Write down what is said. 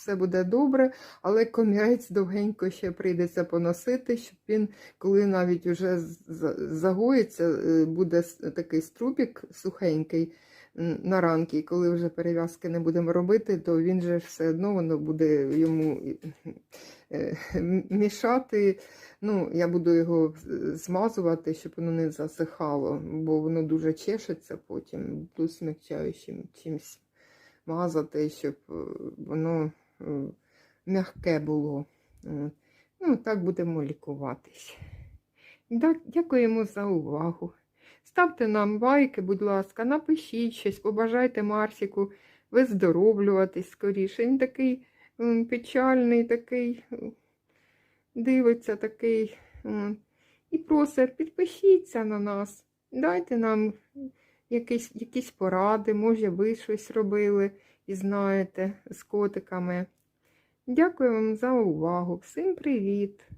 все буде добре, але комірець довгенько ще прийдеться поносити, щоб він, коли навіть з- загоїться, е, буде такий струбік сухенький на ранки, і коли вже перев'язки не будемо робити, то він же все одно воно буде йому е, мішати. Ну, я буду його змазувати, щоб воно не засихало, бо воно дуже чешеться потім, буду смягчаючим чимось мазати, щоб е, воно м'яке було. Ну, так будемо лікуватись. Дякуємо за увагу. Ставте нам лайки, будь ласка, напишіть щось, побажайте Марсіку виздоровлюватись скоріше. Він такий печальний, такий, дивиться такий. І просить, підпишіться на нас, дайте нам якісь, якісь поради, може, ви щось робили і знаєте з котиками. Дякую вам за увагу. Всім привіт!